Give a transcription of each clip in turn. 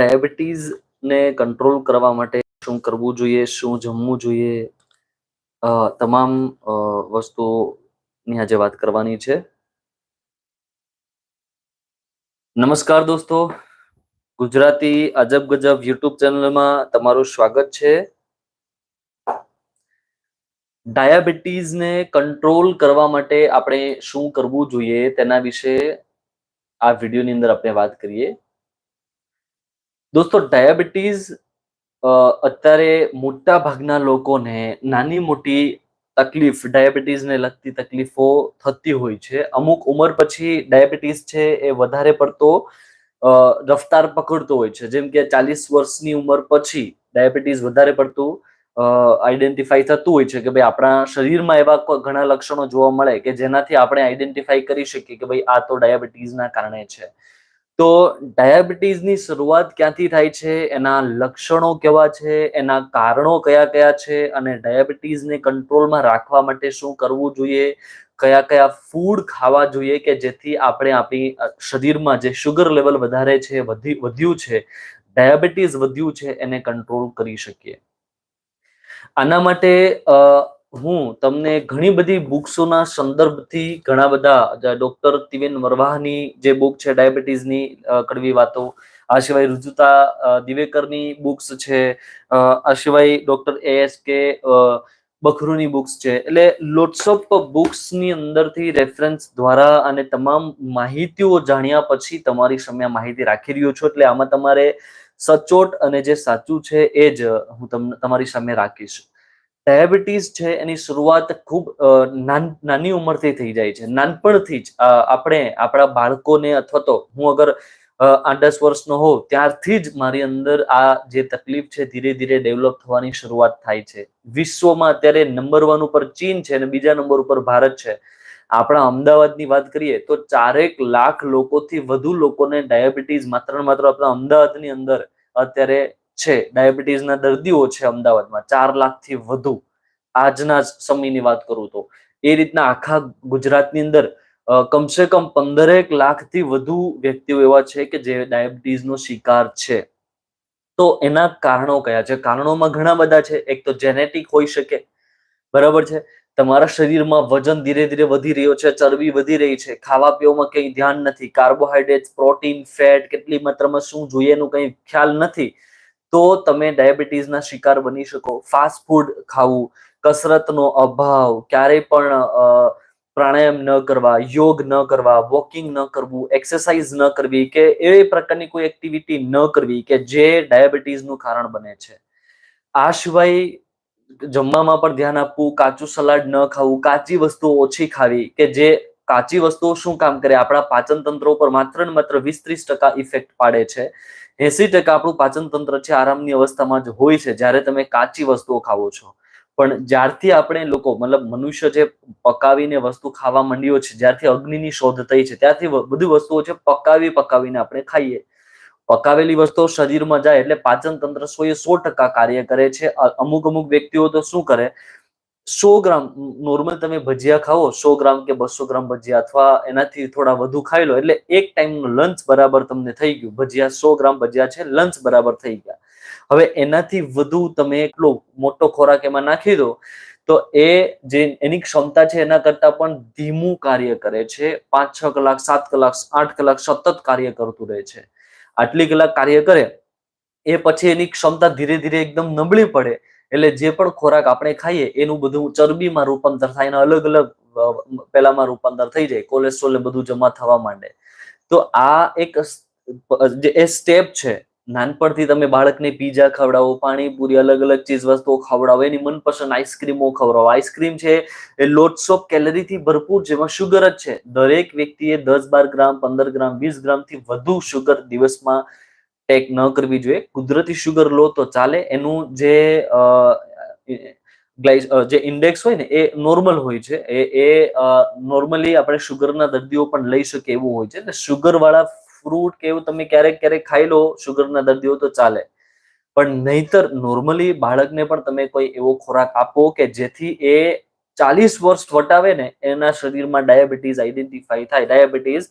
Diabetes ને control કરવા માટે શું કરવું જોઈએ, શું જમવું જોઈએ તમામ વસ્તુઓની આજે વાત કરવાની છે. નમસ્કાર દોસ્તો. ગુજરાતી અજબ ગજબ યુટ્યુબ ચેનલમાં તમારું સ્વાગત છે. ડાયાબિટીસને કંટ્રોલ કરવા માટે આપણે શું કરવું જોઈએ તેના વિશે આ વિડીયોની અંદર આપણે વાત કરીએ. દોસ્તો, ડાયાબિટીસ અત્યારે મોટા ભાગના લોકોને નાની મોટી તકલીફ, ડાયાબિટીસને લગતી તકલીફો થતી હોય છે. અમુક ઉંમર પછી ડાયાબિટીસ છે એ વધારે પડતો રફતાર પકડતો હોય છે. જેમ કે ચાલીસ વર્ષની ઉંમર પછી ડાયાબિટીસ વધારે પડતું આઈડેન્ટિફાઈ થતું હોય છે કે ભાઈ આપણા શરીરમાં એવા ઘણા લક્ષણો જોવા મળે કે જેનાથી આપણે આઈડેન્ટિફાઈ કરી શકીએ કે ભાઈ આ તો ડાયાબિટીસના કારણે છે. તો ડાયાબિટીસની શરૂઆત ક્યાંથી થાય છે? એના લક્ષણો કેવા છે? એના કારણો કયા કયા છે? અને ડાયાબિટીસને કંટ્રોલમાં રાખવા માટે શું કરવું જોઈએ? કયા કયા ફૂડ ખાવા જોઈએ કે જેથી આપણે આપણી શરીરમાં જે શુગર લેવલ વધારે છે, વધી, વધ્યું છે, ડાયાબિટીસ વધ્યું છે, એને કંટ્રોલ કરી શકીએ. આના માટે હું તમને ઘણી બધી બુક્સોના સંદર્ભથી ઘણા બધા ડોક્ટર તિવેન વરવાહની જે બુક છે, ડાયાબિટીસની કડવી વાતો, આ સિવાય રુજુતા દિવેકરની બુક્સ છે આ સિવાય ડોક્ટર એ એસ કે બખરુની બુક્સ છે. એટલે લોટ્સ ઓફ બુક્સની અંદરથી રેફરન્સ દ્વારા અને તમામ માહિતીઓ જાણ્યા પછી તમારી સામે માહિતી રાખી રહ્યો છો. એટલે આમાં તમારે સચોટ અને જે સાચું છે એ જ હું તમને તમારી સામે રાખીશ. ડાયાબિટીસ છે, એની શરૂઆત ખૂબ નાન- ઉંમરથી થઈ જાય છે. નાનપણથી જ આપણે આપણા બાળકોને અથવા તો હું અગર આઠ દસ વર્ષનો હોઉં, ત્યારથી જ મારી અંદર આ જે તકલીફ છે, ધીરે ધીરે ડેવલપ થવાની શરૂઆત થાય છે. વિશ્વમાં અત્યારે નંબર વન ઉપર ચીન છે અને બીજા નંબર ઉપર ભારત છે. આપણા અમદાવાદની વાત કરીએ, તો ચારેક લાખ લોકોથી વધુ લોકોને ડાયાબિટીસ, માત્ર માત્ર આપણા અમદાવાદની અંદર અત્યારે છે, ડાયાબિટીસના દર્દીઓ છે અમદાવાદમાં, ચાર લાખથી વધુ આજના સમયની વાત કરું તો. એ રીતના આખા ગુજરાતની અંદર કમસે કમ પંદરેક લાખથી વધુ વ્યક્તિઓ એવા છે કે જે ડાયાબિટીસનો શિકાર છે. તો એના કારણો કયા છે? કારણોમાં ઘણા બધા છે. એક તો જેનેટિક હોઈ શકે, બરાબર છે? તમારા શરીરમાં વજન ધીરે ધીરે વધી રહ્યો છે, ચરબી વધી રહી છે, ખાવા પીવામાં કંઈ ધ્યાન નથી કાર્બોહાઈડ્રેટ પ્રોટીન, ફેટ કેટલી માત્રામાં શું જોઈએ એનું કંઈ ખ્યાલ નથી. તો તમે ડાયાબિટીસના શિકાર બની શકો. ફાસ્ટ ફૂડ ખાવું, કસરતનો અભાવ, ક્યારેય પણ પ્રાણાયામ ન કરવા, યોગ ન કરવા વોકિંગ ન કરવું એક્સરસાઇઝ ન કરવી કે એ પ્રકારની કોઈ એક્ટિવિટી ન કરવી કે જે ડાયાબિટીસનું કારણ બને છે. આ સિવાય જમવામાં પણ ધ્યાન આપવું, કાચું સલાડ ન ખાવું, કાચી વસ્તુઓ ઓછી ખાવી કે જે કાચી વસ્તુઓ શું કામ કરે? આપણા પાચન તંત્ર ઉપર માત્ર ને માત્ર વીસ ત્રીસ ટકા ઇફેક્ટ પાડે છે. એસી ટકા આપણું પાચન તંત્ર છે, આરામની અવસ્થામાં જ હોય છે, જ્યારે તમે કાચી વસ્તુઓ ખાવો છો. પણ જ્યારથી આપણે લોકો, મતલબ મનુષ્ય જે પકાવીને વસ્તુ ખાવા માંડ્યો છે, જ્યારથી અગ્નિની શોધ થઈ છે, ત્યારથી બધી વસ્તુઓ છે પકાવી પકાવીને આપણે ખાઈએ. પકાવેલી વસ્તુઓ શરીરમાં જાય એટલે પાચન તંત્ર સો એ સો ટકા કાર્ય કરે છે. અમુક અમુક વ્યક્તિઓ તો શું કરે સો ગ્રામ નોર્મલ તમે ભજીયા ખાઓ, સો ગ્રામ કે બસો ગ્રામ ભજીયા અથવા એનાથી થોડા વધુ ખાઈ લો, એટલે એક ટાઈમનું લંચ બરાબર તમને થઈ ગયું. ભજીયા સો ગ્રામ ભજીયા છે લંચ બરાબર થઈ ગયા. હવે એનાથી વધુ તમે એટલો મોટો ખોરાક એમાં નાખી દો, તો એ જે એની ક્ષમતા છે એના કરતા પણ ધીમું કાર્ય કરે છે. પાંચ, છ કલાક, સાત કલાક, આઠ કલાક સતત કાર્ય કરતું રહે છે. આટલી કલાક કાર્ય કરે, એ પછી એની ક્ષમતા ધીરે ધીરે એકદમ નબળી પડે. એટલે જે પણ ખોરાક આપણે ખાઈએ, એનું બધું ચરબીમાં રૂપાંતર થાય અને અલગ અલગ પેલામાં રૂપાંતર થઈ જાય, કોલેસ્ટ્રોલ ને બધું જમા થવા માંડે. તો આ એક જે, એ સ્ટેપ છે. નાનપણથી તમે બાળકને પીઝા ખવડાવો, પાણીપુરી, અલગ અલગ ચીજ વસ્તુઓ ખવડાવો, એની મનપસંદ આઈસ્ક્રીમો ખવડાવો. આઈસ્ક્રીમ છે એ લોટ્સ ઓફ કેલરીથી ભરપૂર જેમાં શુગર જ છે. દરેક વ્યક્તિએ દસ બાર ગ્રામ, પંદર ગ્રામ, વીસ ગ્રામથી વધુ શુગર દિવસમાં ટેક ન કરવી જોઈએ. કુદરતી શુગર લો તો ચાલે. એનું જે ગ્લાઇસ જે ઇન્ડેક્સ હોય ને, એ નોર્મલ હોય છે. એ એ નોર્મલી આપણે શુગરના દર્દીઓ પણ લઈ શકે એવું હોય છે. એટલે શુગર વાળા ફ્રૂટ કે એવું તમે ક્યારેક ક્યારેક ખાઈ લો શુગરના દર્દીઓ તો ચાલે. પણ નહીતર નોર્મલી બાળકને પણ તમે કોઈ એવો ખોરાક આપો કે જેથી એ ચાલીસ વર્ષ વટાવે ને, એના શરીરમાં ડાયાબિટીસ આઈડેન્ટિફાઈ થાય ડાયાબિટીસ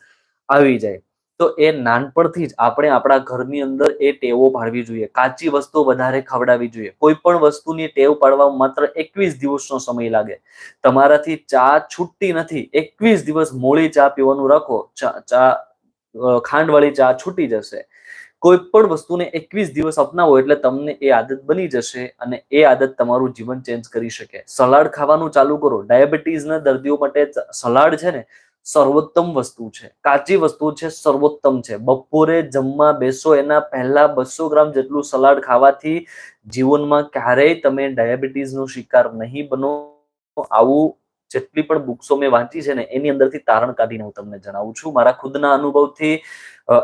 આવી જાય. તો એ નાનપણથી જ આપણે આપણા ઘરની અંદર એ ટેવો પાડવી જોઈએ. કાચી વસ્તુ વધારે ખવડાવી જોઈએ. કોઈ પણ વસ્તુની ટેવ પાડવામાં માત્ર એકવીસ દિવસનો સમય લાગે. તમારાથી ચા છૂટતી નથી. એકવીસ દિવસ મોળી ચા પીવાનું રાખો. ચા ચા ખાંડવાળી ચા છૂટી જશે. કોઈ પણ વસ્તુને એકવીસ દિવસ અપનાવો એટલે તમને એ આદત બની જશે અને એ આદત તમારું જીવન ચેન્જ કરી શકે. સલાડ ખાવાનું ચાલુ કરો. ડાયાબિટીસના દર્દીઓ માટે સલાડ છે ને સર્વોત્તમ વસ્તુ છે. કાચી વસ્તુ છે, સર્વોત્તમ છે. બપોરે જમવા બેસો એના પહેલા બસો ગ્રામ જેટલું સલાડ ખાવાથી જીવનમાં ક્યારેય તમે ડાયાબિટીસનો શિકાર નહીં બનો. આવું જેટલી પણ બુક્સો મેં વાંચી છે ને, એની અંદરથી તારણ કાઢીને હું તમને જણાવું છું. મારા ખુદના અનુભવથી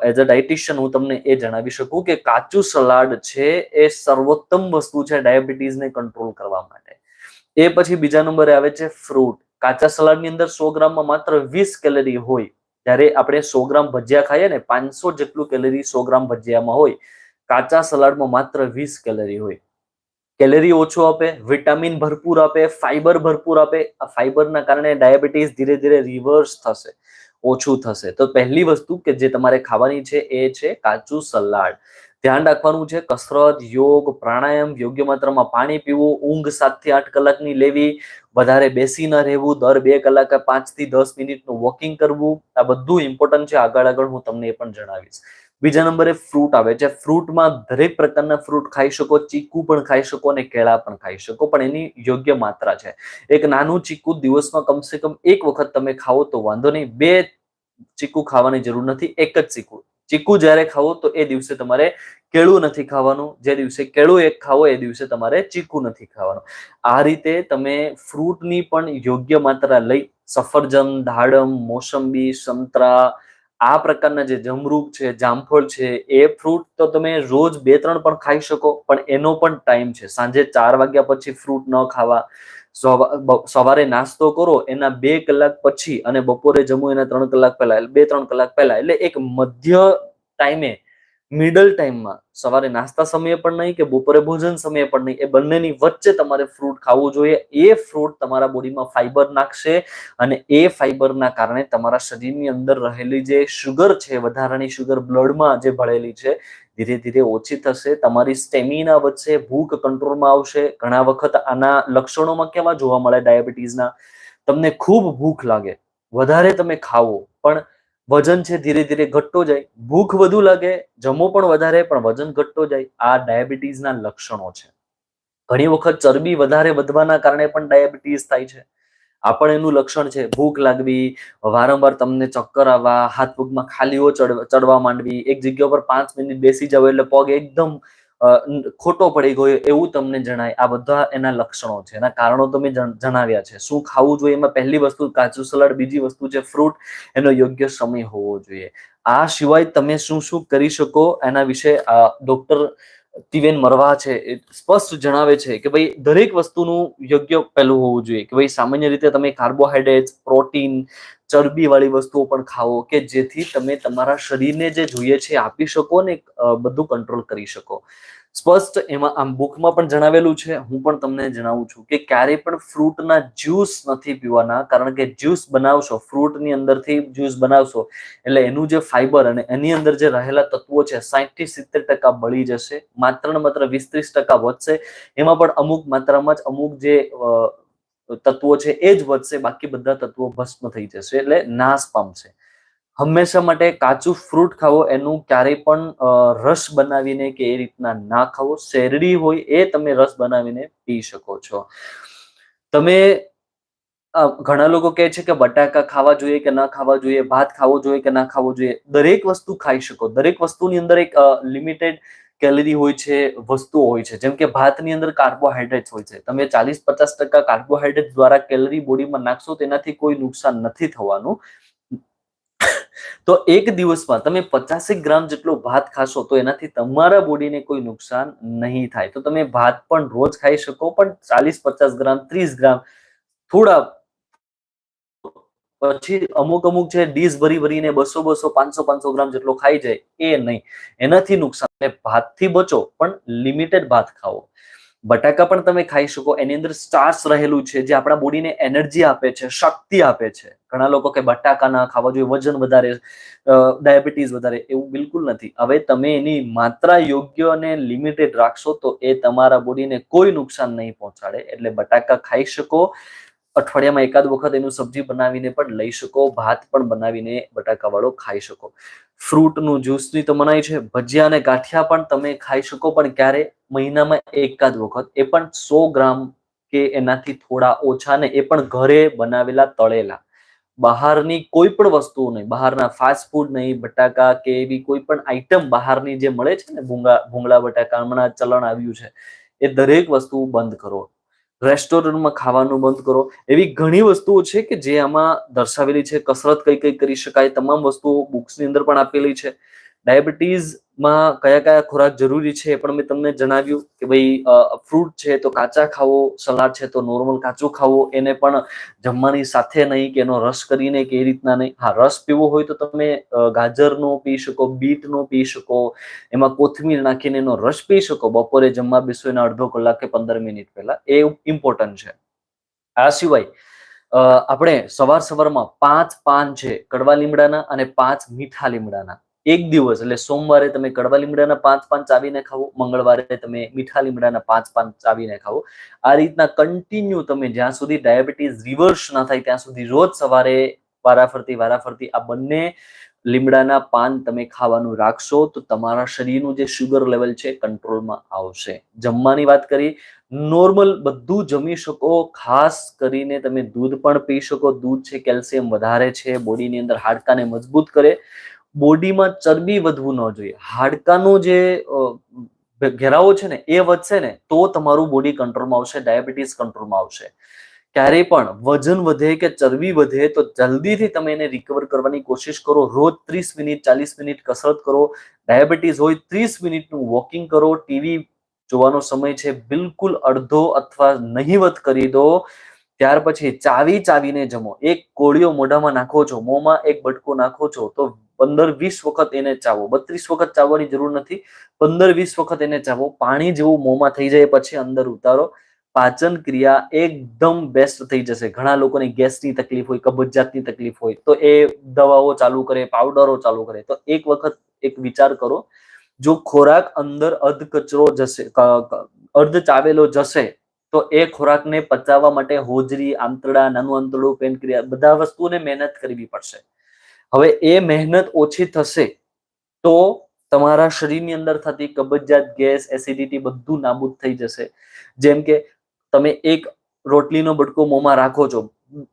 એઝ અ ડાયટિશિયન હું તમને એ જણાવી શકું કે કાચું સલાડ છે, એ સર્વોત્તમ વસ્તુ છે ડાયાબિટીસને કંટ્રોલ કરવા માટે. એ પછી બીજા નંબરે આવે છે ફ્રૂટ કાચા સલાડની અંદર સો ગ્રામમાં માત્ર વીસ કેલરી હોય, જ્યારે આપણે સો ગ્રામ ભજીયા ખાઈએ ને પાંચસો જેટલું કેલરી સો ગ્રામ ભજીયામાં હોય, કાચા સલાડમાં માત્ર વીસ કેલરી હોય. કેલરી ઓછો આપે, વિટામિન ભરપૂર આપે, ફાઈબર ભરપૂર આપે, આ ફાઈબરના કારણે ડાયાબિટીસ ધીરે ધીરે રિવર્સ થશે, ઓછું થશે. તો પહેલી વસ્તુ કે જે તમારે ખાવાની છે એ છે કાચું સલાડ. ધ્યાન રાખવાનું છે કસરત, યોગ, પ્રાણાયામ યોગ્ય માત્રામાં પાણી પીવું, ઊંઘ સાતથી આઠ કલાકની લેવી વધારે બેસી ન રહેવું, દર બે કલાકે પાંચથી દસ મિનિટનું વોકિંગ કરવું, આ બધું ઇમ્પોર્ટન્ટ છે. આગળ આગળ હું તમને એ પણ જણાવીશ. બીજા નંબરે ફ્રૂટ આવે છે. ફ્રૂટમાં દરેક પ્રકારના ફ્રૂટ ખાઈ શકો, ચીકુ પણ ખાઈ શકો અને કેળા પણ ખાઈ શકો, પણ એની યોગ્ય માત્રા છે. એક નાનું ચીકુ દિવસમાં કમસે કમ એક વખત તમે ખાઓ તો વાંધો નહીં. બે ચીકુ ખાવાની જરૂર નથી, એક જ ચીકુ ચીકુ જ્યારે ખાવો તો એ દિવસે તમારે કેળું નથી ખાવાનું. જે દિવસે કેળું એક ખાવો, એ દિવસે તમારે ચીકુ નથી ખાવાનું. આ રીતે તમે ફ્રૂટની પણ યોગ્ય માત્રા લઈ સફરજન, દાડમ, મોસંબી, સંતરા, આ પ્રકારના જે જમરૂક છે, જામફળ છે, એ ફ્રૂટ તો તમે રોજ બે ત્રણ પણ ખાઈ શકો, પણ એનો પણ ટાઈમ છે. સાંજે ચાર વાગ્યા પછી ફ્રૂટ ન ખાવા. સવારે નાસ્તો કરો, એના બે કલાક પછી અને બપોરે જમો એના ત્રણ કલાક પહેલા બે ત્રણ કલાક પહેલા, એટલે એક મધ્ય ટાઈમે મિડલ ટાઈમમાં સવારે નાસ્તા સમયે પણ નહીં કે બપોરે ભોજન સમયે પણ નહીં, એ બંનેની વચ્ચે તમારે ફ્રૂટ ખાવું જોઈએ. એ ફ્રૂટ તમારા બોડીમાં ફાઈબર નાખશે અને એ ફાઈબરના કારણે તમારા શરીરની અંદર રહેલી જે શુગર છે, વધારાની શુગર બ્લડમાં જે ભળેલી છે, ધીરે ધીરે ઓછી થશે, તમારી સ્ટેમિના વધશે, ભૂખ કંટ્રોલમાં આવશે. ઘણા વખત આના લક્ષણોમાં કેવા જોવા મળે ડાયાબિટીસના તમને ખૂબ ભૂખ લાગે. વધારે તમે ખાવો, પણ વજન છે ધીરે ધીરે ઘટતો જાય. ભૂખ વધુ લાગે, જમો પણ વધારે, પણ વજન ઘટતો જાય. આ ડાયાબિટીસના લક્ષણો છે. ઘણી વખત ચરબી વધારે વધવાના કારણે પણ ડાયાબિટીસ થાય છે. આ પણ એનું લક્ષણ છે. ભૂખ લાગવી, વારંવાર તમને ચક્કર આવવા, હાથ પગમાં ખાલીઓ ચડવા માંડવી, એક જગ્યા પર પાંચ મિનિટ બેસી જાવ એટલે પગ એકદમ ખોટો પડી ગયો એવું તમને જણાય. આ બધા એના લક્ષણો છે. એના કારણો તમે જણાવ્યા છે. શું ખાવું જોઈએ? એમાં પહેલી વસ્તુ કાચું સલાડ, બીજી વસ્તુ છે ફ્રૂટ. એનો યોગ્ય સમય હોવો જોઈએ. આ સિવાય તમે શું શું કરી શકો એના વિશે ડોક્ટર તિવેન મરવા છે, એ સ્પષ્ટ જણાવે છે કે ભાઈ દરેક વસ્તુનું યોગ્ય પહેલું હોવું જોઈએ. કે ભાઈ સામાન્ય રીતે તમે કાર્બોહાઈડ્રેટ પ્રોટીન ચરબી વાળી વસ્તુઓ પણ ખાઓ કે જેથી તમે તમારા શરીરને જે જોઈએ છે આપી શકો ને બધું કંટ્રોલ કરી શકો. સ્પષ્ટ એમાં આમ બુકમાં પણ જણાવેલું છે. હું પણ તમને જણાવું છું કે ક્યારેય પણ ફ્રૂટના જ્યુસ નથી પીવાના. કારણ કે જ્યુસ બનાવશો ફ્રૂટની અંદરથી જ્યુસ બનાવશો, એટલે એનું જે ફાઈબર અને એની અંદર જે રહેલા તત્વો છે સાઠથી સિત્તેર ટકા બળી જશે. માત્ર ને માત્ર વીસ ત્રીસ ટકા વધશે. એમાં પણ અમુક માત્રામાં જ અમુક જે તત્વો છે, એ જ વધશે. બાકી બધા તત્વો ભસ્મ થઈ જશે. એટલે નાશ પામશે. હંમેશા માટે કાચું ફ્રૂટ ખાવો, એનું ક્યારેય પણ રસ બનાવીને કે એ રીતના ના ખાવો. શેરડી હોય એ તમે રસ બનાવીને પી શકો છો. તમે ઘણા લોકો કહે છે કે બટાકા ખાવા જોઈએ કે ના ખાવા જોઈએ, ભાત ખાવો જોઈએ કે ના ખાવો જોઈએ. દરેક વસ્તુ ખાઈ શકો. દરેક વસ્તુની અંદર એક લિમિટેડ કેલરી હોય છે, વસ્તુઓ હોય છે. જેમ કે ભાતની અંદર કાર્બોહાઈડ્રેટ હોય છે. તમે ચાલીસ પચાસ ટકા કાર્બોહાઈડ્રેટ દ્વારા કેલરી બોડીમાં નાખશો, તેનાથી કોઈ નુકસાન નથી થવાનું. તો એક દિવસમાં તમે પચાસેક ગ્રામ જેટલો ભાત ખાશો તો એનાથી તમારા બોડીને કોઈ નુકસાન નહીં થાય. તો તમે ભાત પણ રોજ ખાઈ શકો, પણ ચાલીસ પચાસ ગ્રામ, ત્રીસ ગ્રામ, થોડા પછી અમુક અમુક છે ડીશ ભરી ભરીને બસો બસો, પાંચસો પાંચસો ગ્રામ જેટલો ખાઈ જાય, એ નહીં. એનાથી નુકસાન ભાતથી બચો, પણ લિમિટેડ ભાત ખાઓ. બટાકા પણ તમે ખાઈ શકો. એની અંદર સ્ટાર્સ રહેલું છે, જે આપણા બોડીને એનર્જી આપે છે, શક્તિ આપે છે. ઘણા લોકો કે બટાકા ના ખાવા જોઈએ, વજન વધારે ડાયાબિટીસ વધારે, એવું બિલકુલ નથી. હવે તમે એની માત્રા યોગ્ય અને લિમિટેડ રાખશો તો એ તમારા બોડીને કોઈ નુકસાન નહીં પહોંચાડે. એટલે બટાકા ખાઈ શકો. અઠવાડિયામાં એકાદ વખત એનું સબ્જી બનાવીને પણ લઈ શકો, ભાત પણ બનાવીને બટાકાવાળો ખાઈ શકો. ફ્રૂટનું જ્યુસની તો મનાઈ છે, ભજીયા અને ગાંઠિયા પણ તમે ખાઈ શકો, પણ ક્યારે? મહિનામાં એકાદ વખત. એ પણ સો ગ્રામ કે એનાથી થોડા ઓછા ને એ પણ ઘરે બનાવેલા તળેલા. બહારની કોઈ પણ વસ્તુઓ નહીં, બહારના ફાસ્ટ ફૂડ નહીં, બટાકા કે એવી કોઈ પણ આઈટમ બહારની જે મળે છે ને, ભૂંગા, ભૂંગળા, બટાકા, હમણાં ચલણ આવ્યું છે, એ દરેક વસ્તુ બંધ કરો. રેસ્ટોરન્ટમાં ખાવાનું બંધ કરો. એવી ઘણી વસ્તુઓ છે કે જે આમાં દર્શાવેલી છે, કસરત કઈ કઈ કરી શકાય, તમામ વસ્તુઓ બુક્સની અંદર પણ આપેલી છે. ડાયાબિટીઝમાં કયા કયા ખોરાક જરૂરી છે એ પણ મેં તમને જણાવ્યું કે ભાઈ ફ્રૂટ છે તો કાચા ખાવો, સલાડ છે તો નોર્મલ કાચું ખાવો, એને પણ જમવાની સાથે નહીં કે એનો રસ કરીને કે એ રીતના નહીં. હા, રસ પીવો હોય તો તમે ગાજરનો પી શકો, બીટનો પી શકો, એમાં કોથમીર નાખીને એનો રસ પી શકો, બપોરે જમવા બેસો એના અડધો કલાક કે પંદર મિનિટ પહેલા. એ ઇમ્પોર્ટન્ટ છે. આ સિવાય આપણે સવાર સવારમાં પાંચ પાન છે, કડવા લીમડાના અને પાંચ મીઠા લીમડાના. એક દિવસ, એટલે સોમવારે તમે કડવા લીમડાના પાંચ પાન ચાવીને ખાવો મંગળવારે તમે મીઠા લીમડાના પાંચ પાન ચાવીને ખાવો આ રીતના કન્ટિન્યુ તમે જ્યાં સુધી ડાયાબિટીસ રિવર્સ ના થાય, ત્યાં સુધી રોજ સવારે વારાફરતી વારાફરતી આ બંને લીમડાના પાન તમે ખાવાનું રાખશો, તો તમારા શરીરનું જે શુગર લેવલ છે કંટ્રોલમાં આવશે. જમવાની વાત કરી નોર્મલ બધું જમી શકો, ખાસ કરીને તમે દૂધ પણ પી શકો. દૂધ છે, કેલ્શિયમ વધારે છે, બોડીની અંદર હાડકાને મજબૂત કરે. બોડીમાં ચરબી વધવું ન જોઈએ. હાડકાનો જે ઘેરાવો છે ને, એ વધશે ને, તો તમારું બોડી કંટ્રોલમાં આવશે, ડાયાબિટીસ કંટ્રોલમાં આવશે. ક્યારેય પણ વજન વધે કે ચરબી વધે તો જલ્દીથી તમે એને રિકવર કરવાની કોશિશ કરો. રોજ ત્રીસ મિનિટ, ચાલીસ મિનિટ કસરત કરો. ડાયાબિટીસ હોય ત્રીસ મિનિટનું વોકિંગ કરો. ટીવી જોવાનો સમય છે, બિલકુલ અડધો અથવા નહીવત કરી દો. ત્યાર પછી ચાવી ચાવીને જમો. એક કોળિયો મોઢામાં નાખો છો, મોંમાં એક બટકો નાખો છો, તો પંદર વીસ વખત એને ચાવો. બત્રીસ વખત ચાવવાની જરૂર નથી. પંદર વીસ વખત એને ચાવો. પાણી જેવું મોંમાં થઈ જાય પછી અંદર ઉતારો. પાચન ક્રિયા એકદમ બેસ્ટ થઈ જશે. ઘણા લોકોને ગેસની તકલીફ હોય, કબજિયાતની તકલીફ હોય, તો એ દવાઓ ચાલુ કરે, પાવડરો ચાલુ કરે. તો એક વખત એક વિચાર કરો. જો ખોરાક અંદર અર્ધ કચરો જશે અર્ધ ચાવેલો જશે તો એ ખોરાકને પચાવવા માટે હોજરી, આંતરડા નાનું આંતરડું પેનક્રિયા બધા વસ્તુને મહેનત કરવી પડશે. હવે એ મહેનત ઓછી થશે તો તમારા શરીરની અંદર થતી કબજિયાત, ગેસ, એસિડિટી બધું નાબૂદ થઈ જશે. જેમ કે તમે એક રોટલીનો બટકો મોંમાં રાખો છો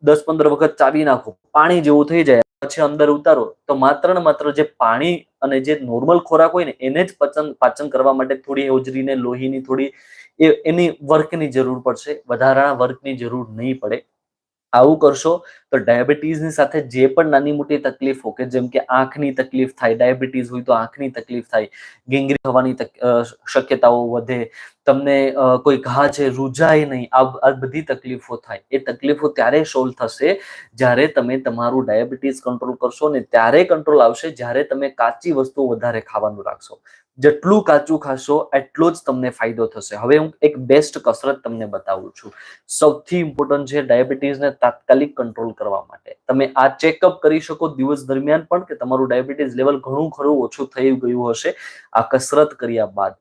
દસ પંદર વખત ચાવી નાખો, પાણી જેવું થઈ જાય, પછી અંદર ઉતારો, તો માત્ર ને માત્ર જે પાણી અને જે નોર્મલ ખોરાક હોય ને, એને જ પચન, પાચન કરવા માટે થોડી હોજરીને, લોહીની થોડી એ એની વર્કની જરૂર પડશે, વધારાના વર્કની જરૂર નહીં પડે. આવું કરશો તો ડાયાબિટીસની સાથે જે પણ નાની મોટી તકલીફો કે જેમ કે આંખની તકલીફ થાય ડાયાબિટીસ હોય તો આંખની તકલીફ થાય ગેંગરી થવાની શક્યતાઓ વધે, તમને કોઈ ઘા છે, રૂજાય નહીં, આ બધી તકલીફો થાય. એ તકલીફો ત્યારે સોલ્વ થશે જ્યારે તમે તમારું ડાયાબિટીસ કંટ્રોલ કરશો ને ત્યારે કંટ્રોલ આવશે જ્યારે તમે કાચી વસ્તુઓ વધારે ખાવાનું રાખશો. જેટલું કાચું ખાશો, એટલો જ તમને ફાયદો થશે. હવે હું એક બેસ્ટ કસરત તમને બતાવું છું. સૌથી ઇમ્પોર્ટન્ટ છે ડાયાબિટીસને તાત્કાલિક કંટ્રોલ કરવા માટે. તમે આ ચેકઅપ કરી શકો દિવસ દરમિયાન પણ કે તમારું ડાયાબિટીસ લેવલ ઘણું ખરું ઓછું થઈ ગયું હશે. આ કસરત કર્યા બાદ.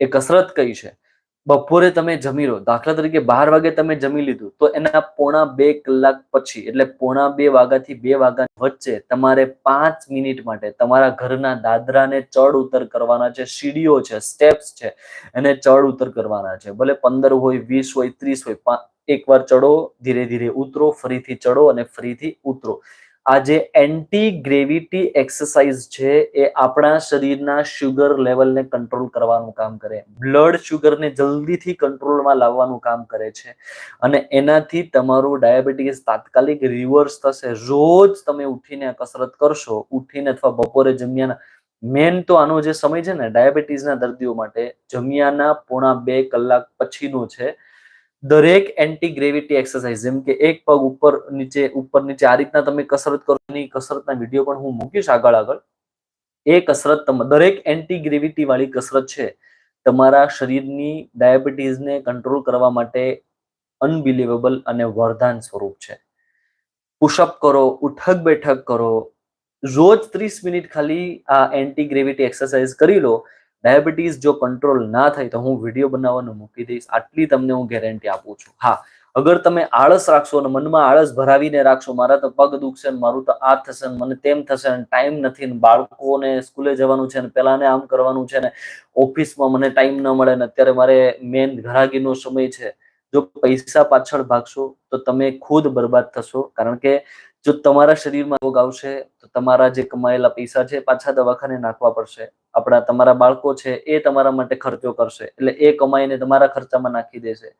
એ કસરત કઈ છે? બપોરે તમે જમી લો. દાખલા તરીકે બાર વાગે તમે જમી લીધું, તો એના પોણા બે કલાક પછી, એટલે પોણા બે વાગ્યાથી બે વાગ્યા વચ્ચે તમારે પાંચ મિનિટ માટે તમારા ઘરના દાદરાને ચડ ઉતર કરવાના છે સીડીઓ છે, સ્ટેપ્સ છે, એને ચડ ઉતર કરવાના છે. ભલે પંદર હોય, વીસ હોય, ત્રીસ હોય એકવાર ચડો, ધીરે ધીરે ઉતરો, ફરીથી ચડો અને ફરીથી ઉતરો. આ જે એન્ટી ગ્રેવિટી એક્સરસાઇઝ છે, એ આપણા શરીરના શુગર લેવલને કંટ્રોલ કરવાનું કામ કરે. બ્લડ શુગરને જલ્દીથી કંટ્રોલમાં લાવવાનું કામ કરે છે. અને એનાથી તમારું ડાયાબિટીસ તાત્કાલિક રિવર્સ થશે. રોજ તમે ઉઠીને કસરત કરશો, ઉઠીને અથવા બપોરે જમ્યાના, મેન તો આનો જે સમય છે ને ડાયાબિટીસના દર્દીઓ માટે જમ્યાના પોણા બે કલાક પછીનો છે. દરેક એન્ટી ગ્રેવિટી એક્સરસાઇઝ જેમ કે એક પગ ઉપર નીચે ઉપર નીચે, આ રીતના તમે કસરત કરો એની કસરતના વીડિયો પણ હું મૂકીશ આગળ આગળ. એ કસરત દરેક એન્ટી ગ્રેવિટી વાળી કસરત છે. તમારા શરીરની ડાયાબિટીસને કંટ્રોલ કરવા માટે અનબિલીવેબલ અને વરદાન સ્વરૂપ છે. પુશઅપ કરો, ઉઠક બેઠક કરો, રોજ ત્રીસ મિનિટ ખાલી આ એન્ટી ગ્રેવિટી એક્સરસાઇઝ કરી લો ડાયાબિટીસ જો કંટ્રોલ ના થાય તો હું વીડિયો બનાવવાનું મૂકી દઈશ. આટલી તમને હું ગેરંટી આપું છું. હા, અગર તમે આળસ રાખશો અને મનમાં આળસ ભરાવીને રાખશો, મારા તો પગ દુખશે મારું તો આ થશે ને મને તેમ થશે ને ટાઈમ નથી ને બાળકોને સ્કૂલે જવાનું છે ને પેલાને આમ કરવાનું છે ને ઓફિસમાં મને ટાઈમ ન મળે ને અત્યારે મારે મેન ઘરાગીનો સમય છે. જો પૈસા પાછળ ભાગશો તો તમે ખુદ બરબાદ થશો. કારણ કે જો તમારા શરીરમાં રોગ આવશે તમારા જે કમાયેલા પૈસા છે પાછા દવાખાને નાખવા પડશે. આપણા તમારા બાળકો છે એ તમારા માટે ખર્ચો કરશે. એટલે એ કમાઈને તમારા ખર્ચામાં નાખી દેશે.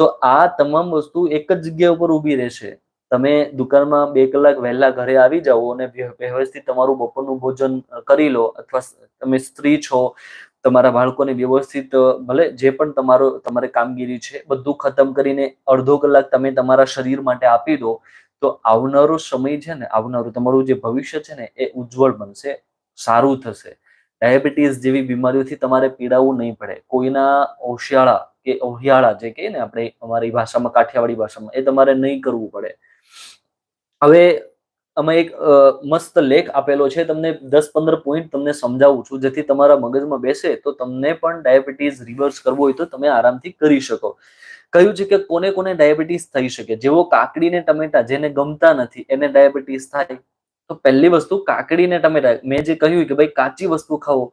તો આ તમામ વસ્તુ એક જ જગ્યા ઉપર ઊભી રહેશે. તમે દુકાનમાં બે કલાક વહેલા ઘરે આવી જાઓ અને વ્યવસ્થિત તમારું બપોરનું ભોજન કરી લો અથવા તમે સ્ત્રી છો, તમારા બાળકોને વ્યવસ્થિત, ભલે જે પણ તમારો, તમારે કામગીરી છે, બધું ખતમ કરીને અડધો કલાક તમે તમારા શરીર માટે આપી દો. તો આવનારો સમય છે ને, આવનારું તમારું જે ભવિષ્ય છે ને, એ ઉજ્જવળ બનશે, સારું થશે. ડાયાબિટીસ જેવી બીમારીઓથી તમારે પીડાવું નહીં પડે. કોઈના ઓશિયાળા કે ઓહિયાળા જે કહીએ ને આપણે, અમારી ભાષામાં કાઠિયાવાડી ભાષામાં, એ તમારે નહીં કરવું પડે. હવે અમે એક મસ્ત લેખ આપેલો છે, તમને દસ પંદર પોઈન્ટ તમને સમજાવું છું, જેથી તમારા મગજમાં બેસે, તો તમને પણ ડાયાબિટીસ રિવર્સ કરવો હોય તો તમે આરામથી કરી શકો. કહ્યું છે કે કોને કોને ડાયાબિટીસ થઈ શકે. જેવો કાકડી ને ટમેટા જેને ગમતા નથી, એને ડાયાબિટીસ થાય, તો પહેલી વસ્તુ કાકડી ને ટમેટા મેં જે કહ્યું કે ભાઈ કાચી વસ્તુ ખાઓ,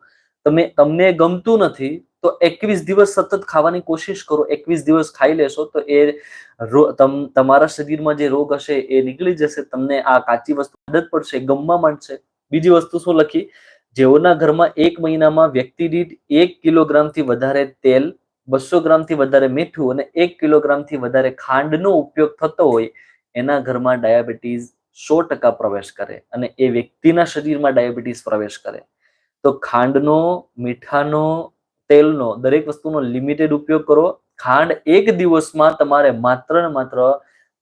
તમે, તમને ગમતું નથી, તો એકવીસ દિવસ સતત ખાવાની કોશિશ કરો, એકવીસ દિવસ ખાઈ લેશો, તો એ તમારા શરીરમાં જે રોગ હશે એ નીકળી જશે, તમને આ કાચી વસ્તુ આદત પડશે, ગમવા માંડશે. બીજી વસ્તુ શું લખી? જેઓના ઘરમાં એક મહિનામાં વ્યક્તિ દીઠ એક કિલોગ્રામથી વધારે તેલ બસો ગ્રામથી વધારે મીઠું અને એક કિલોગ્રામથી વધારે ખાંડનો ઉપયોગ થતો હોય, એના ઘરમાં ડાયાબિટીસ સો ટકા પ્રવેશ કરે અને એ વ્યક્તિના શરીરમાં ડાયાબિટીસ પ્રવેશ કરે. તો ખાંડનો, મીઠાનો, તેલનો દરેક વસ્તુનો લિમિટેડ ઉપયોગ કરો. ખાંડ એક દિવસમાં તમારે માત્ર ને માત્ર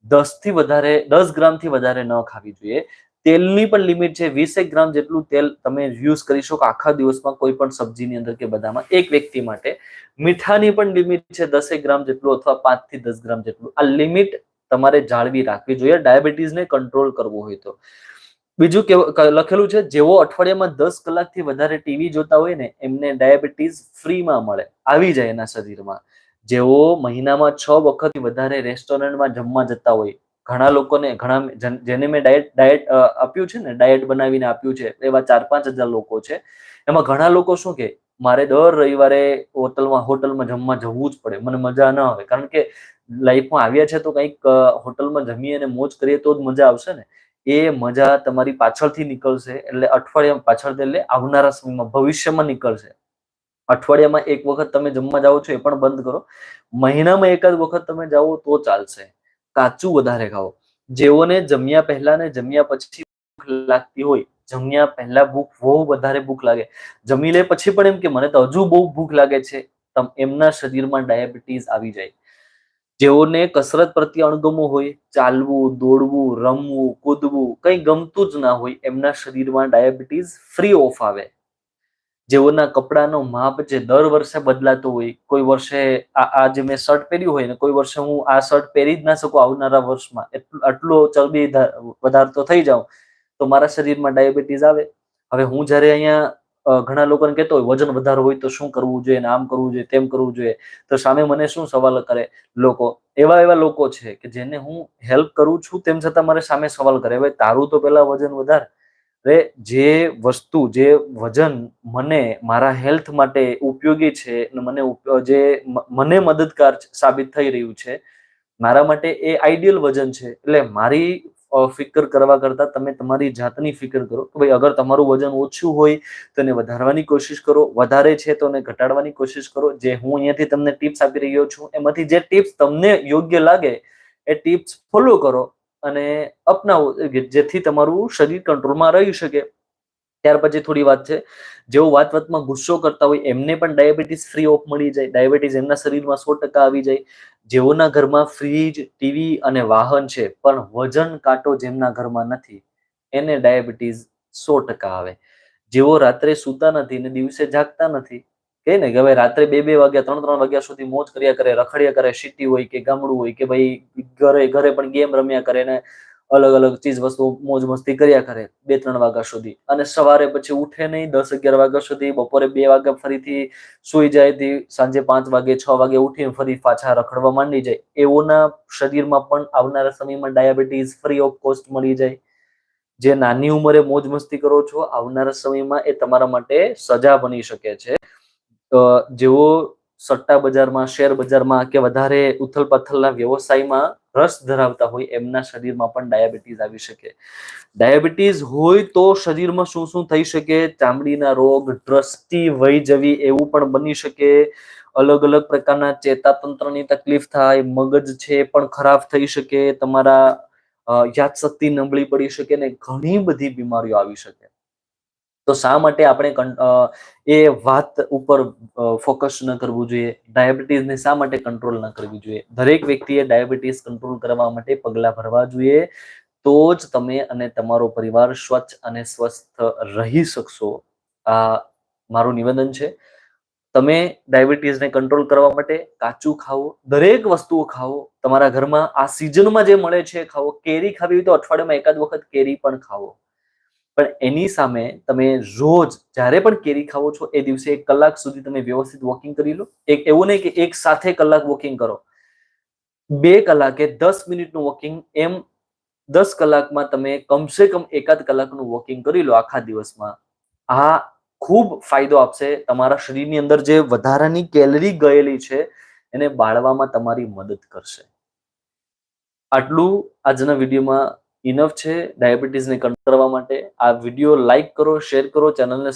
દસથી વધારે, દસ ગ્રામથી વધારે ન ખાવી જોઈએ. તેલની પણ લિમિટ છે વીસેક ગ્રામ જેટલું તેલ તમે યુઝ કરી શકો. આખા દિવસમાં કોઈ પણ સબ્જીની અંદર કે બધામાં એક વ્યક્તિ માટે. મીઠાની પણ લિમિટ છે દસેક ગ્રામ જેટલું અથવા પાંચથી દસ ગ્રામ જેટલું. આ લિમિટ તમારે જાળવી રાખવી જોઈએ. ડાયાબિટીસને કંટ્રોલ કરવું હોય તો. બીજું કે, લખેલું છે જેવો અઠવાડિયામાં દસ કલાકથી વધારે ટીવી જોતા હોય ને, એમને ડાયાબિટીસ ફ્રીમાં મળે. આવી જાય એના શરીરમાં. જેઓ મહિનામાં છ વખત વધારે રેસ્ટોરન્ટમાં જમવા જતા હોય ઘણા લોકોને, ઘણા જેને મેં ડાયટ ડાયટ આપ્યું છે ને ડાયટ બનાવીને આપ્યું છે, એવા ચાર પાંચ હજાર લોકો છે. એમાં ઘણા લોકો શું કે, મારે દર રવિવારે હોટલમાં હોટલમાં જમવા જવું જ પડે, મને મજા ન આવે. કારણ કે લાઈફમાં આવ્યા છે તો કંઈક હોટલમાં જમીએ અને મોજ કરીએ તો જ મજા આવશે ને. એ મજા તમારી પાછળથી નીકળશે, એટલે અઠવાડિયામાં પાછળ એટલે આવનારા સમયમાં, ભવિષ્યમાં નીકળશે. અઠવાડિયામાં એક વખત તમે જમવા જાઓ છો એ પણ બંધ કરો. મહિનામાં એકાદ વખત તમે જાઓ તો ચાલશે. કાચું વધારે ખાઓ. જેઓને જમ્યા પહેલા ને જમ્યા પછી ભૂખ લાગતી હોય, જમ્યા પહેલા ભૂખ બહુ વધારે ભૂખ લાગે. જમી લે પછી પણ એમ કે મને તો હજુ બહુ ભૂખ લાગે છે એમના શરીરમાં ડાયાબિટીસ આવી જાય. જેઓને કસરત પ્રત્યે અણગમો હોય, ચાલવું, દોડવું, રમવું, કૂદવું કંઈ ગમતું જ ના હોય, એમના શરીરમાં ડાયાબિટીસ ફ્રી ઓફ આવે. જેઓના કપડાનો માપ જે દર વર્ષે બદલાતો હોય, કોઈ વર્ષે આ જે મેં શર્ટ પહેર્યું હોય ને, કોઈ વર્ષે હું આ શર્ટ પહેરી જ ના શકું આવનારા વર્ષમાં આટલો ચરબી વધારતો થઈ જાઉં, તો મારા શરીરમાં ડાયાબિટીસ આવે. હવે હું જ્યારે અહીંયા ઘણા લોકોને કહેતો હોય, વજન વધારો હોય તો શું કરવું જોઈએ આમ કરવું જોઈએ, તેમ કરવું જોઈએ, તો સામે મને શું સવાલ કરે? લોકો, એવા એવા લોકો છે કે જેને હું હેલ્પ કરું છું તેમ છતાં મારે સામે સવાલ કરે, હવે તારું તો પેલા વજન વધાર રે જે વસ્તુ, જે વજન મને મારા હેલ્થ માટે ઉપયોગી છે મને જે મને મદદગાર સાબિત થઈ રહ્યું છે, મારા માટે એ આઈડિયલ વજન છે. એટલે મારી ફિકર કરવા કરતા તમે તમારી જાતની ફિકર કરો કે ભાઈ અગર તમારું વજન ઓછું હોય તો એને વધારવાની કોશિશ કરો, વધારે છે તો એને ઘટાડવાની કોશિશ કરો. જે હું અહીંયાથી તમને ટિપ્સ આપી રહ્યો છું, એમાંથી જે ટિપ્સ તમને યોગ્ય લાગે, એ ટિપ્સ ફોલો કરો. અને અપનાવો જેથી તમારું શરીર કંટ્રોલમાં રહી શકે. ત્યાર પછી થોડી વાત છે, જેઓ વાત વાતમાં ગુસ્સો કરતા હોય, એમને પણ ડાયાબિટીસ ફ્રી ઓફ મળી જાય. ડાયાબિટીસ એમના શરીરમાં સો ટકા આવી જાય. જેઓના ઘરમાં ફ્રીજ ટીવી અને વાહન છે, પણ વજન કાંટો જેમના ઘરમાં નથી, એને ડાયાબિટીસ સો ટકા આવે. જેઓ રાત્રે સૂતા નથી ને દિવસે જાગતા નથી કે ને કે ભાઈ રાત્રે બે બે વાગ્યા, ત્રણ ત્રણ વાગ્યા સુધી મોજ કર્યા કરે, રખડ્યા કરે સિટી હોય કે ગામડું હોય કે ભાઈ ઘરે ઘરે પણ ગેમ રમ્યા કરે ને અલગ અલગ ચીજ વસ્તુ મોજ મસ્તી કર્યા કરે બે ત્રણ વાગ્યા સુધી. અને સવારે પછી ઉઠે નહીં, દસ અગિયાર વાગ્યા સુધી, બપોરે બે વાગ્યા ફરીથી સુઈ જાય થી સાંજે પાંચ વાગે, છ વાગે ઉઠીને ફરી પાછા રખડવા માંડી જાય. એઓના શરીરમાં પણ આવનારા સમયમાં ડાયાબિટીસ, ફ્રી ઓફ કોસ્ટ મળી જાય. જે નાની ઉંમરે મોજ મસ્તી કરો છો, આવનારા સમયમાં એ તમારા માટે સજા બની શકે છે. જેઓ સટ્ટા બજારમાં, શેર બજારમાં કે વધારે ઉથલ પાથલના વ્યવસાયમાં રસ ધરાવતા હોય, એમના શરીરમાં પણ ડાયાબિટીસ આવી શકે. ડાયાબિટીસ હોય તો શરીરમાં શું શું થઈ શકે? ચામડીના રોગ, દ્રષ્ટિ વહી જવી એવું પણ બની શકે. અલગ અલગ પ્રકારના ચેતાતંત્રની તકલીફ થાય, મગજ છે પણ ખરાબ થઈ શકે, તમારા યાદશક્તિ નબળી પડી શકે ને ઘણી બધી બીમારીઓ આવી શકે. તો શા માટે આપણે એ વાત ઉપર ફોકસ ન કરવું જોઈએ? ડાયાબિટીસને શા માટે કંટ્રોલ ન કરવી જોઈએ? દરેક વ્યક્તિએ ડાયાબિટીસ કંટ્રોલ કરવા માટે પગલાં ભરવા જોઈએ. તો જ તમે અને તમારો પરિવાર સ્વચ્છ અને સ્વસ્થ રહી શકશો. આ મારું નિવેદન છે. તમે ડાયાબિટીસને કંટ્રોલ કરવા માટે કાચું ખાઓ, દરેક વસ્તુઓ ખાઓ. તમારા ઘરમાં આ સિઝનમાં જે મળે છે, ખાઓ. કેરી ખાવી હોય તો અઠવાડિયામાં એકાદ વખત કેરી પણ ખાઓ. પણ એની સામે તમે રોજ જ્યારે પણ કેરી ખાવો છો, એ દિવસે એક કલાક સુધી તમે વ્યવસ્થિત વોકિંગ કરી લો. એક એવું નહીં કે એક સાથે કલાક વોકિંગ કરો. બે કલાકે દસ મિનિટનું વોકિંગ એમ દસ કલાકમાં તમે કમસે કમ એકાદ કલાકનું વોકિંગ કરી લો આખા દિવસમાં. આ ખૂબ ફાયદો આપશે તમારા શરીરની અંદર જે વધારાની કેલરી ગયેલી છે, એને બાળવામાં તમારી મદદ કરશે. આટલું આજના વિડીયોમાં ઇનફ છે ડાયાબિટીસને કંટ્રોલ કરવા માટે. આ વીડિયો લાઈક કરો શેર કરો ચેનલને